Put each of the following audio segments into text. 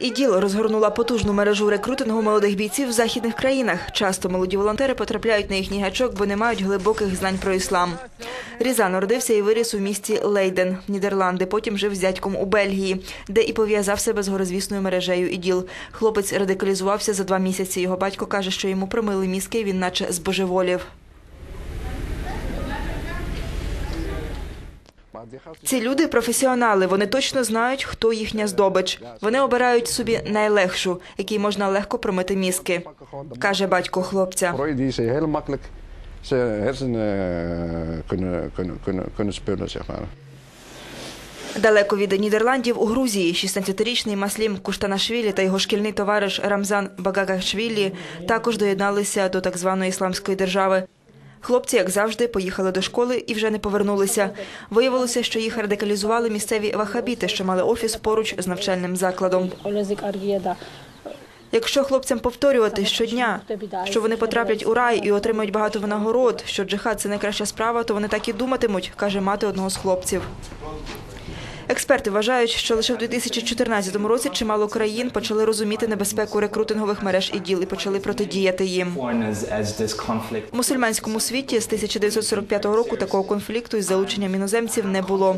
ІДІЛ розгорнула потужну мережу рекрутингу молодих бійців в західних країнах. Часто молоді волонтери потрапляють на їхній гачок, бо не мають глибоких знань про іслам. Різа народився і виріс у місті Лейден, Нідерланди. Потім жив з дядьком у Бельгії, де і пов'язав себе з горизвісною мережею ІДІЛ. Хлопець радикалізувався за два місяці. Його батько каже, що йому промили мізки, він наче збожеволів. Ці люди професіонали. Вони точно знають, хто їхня здобич. Вони обирають собі найлегшу, якій можна легко промити мізки, каже батько хлопця. Далеко від Нідерландів у Грузії 16-річний Маслім Куштанашвілі та його шкільний товариш Рамзан Багагашвілі також доєдналися до так званої ісламської держави. Хлопці, як завжди, поїхали до школи і вже не повернулися. Виявилося, що їх радикалізували місцеві вахабіти, що мали офіс поруч з навчальним закладом. Якщо хлопцям повторювати щодня, що вони потраплять у рай і отримають багато винагород, що джихад це найкраща справа, то вони так і думатимуть, каже мати одного з хлопців. Експерти вважають, що лише в 2014 році чимало країн почали розуміти небезпеку рекрутингових мереж і діл і почали протидіяти їм. В мусульманському світі з 1945 року такого конфлікту із залученням іноземців не було.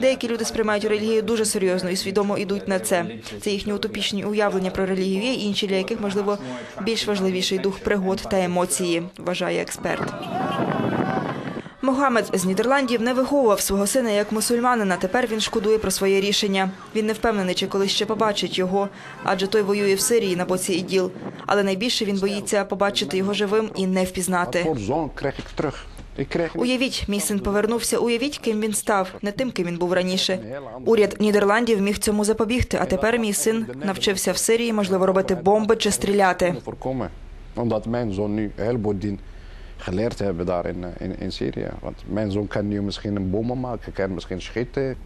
Деякі люди сприймають релігію дуже серйозно і свідомо йдуть на це. Це їхні утопічні уявлення про релігію, є інші для яких можливо більш важливіший дух пригод та емоції, вважає експерт. Могамед з Нідерландів не виховував свого сина як мусульманина. Тепер він шкодує про своє рішення. Він не впевнений, чи колись ще побачить його, адже той воює в Сирії на боці іділ. Але найбільше він боїться побачити його живим і не впізнати. Уявіть, мій син повернувся. Уявіть, ким він став, не тим, ким він був раніше. Уряд Нідерландів міг цьому запобігти. А тепер мій син навчився в Сирії, можливо, робити бомби чи стріляти. Geleerd hebben daar in, eh, in, in Syrië. Want mijn zoon kan nu misschien een bommen maken, kan misschien schieten.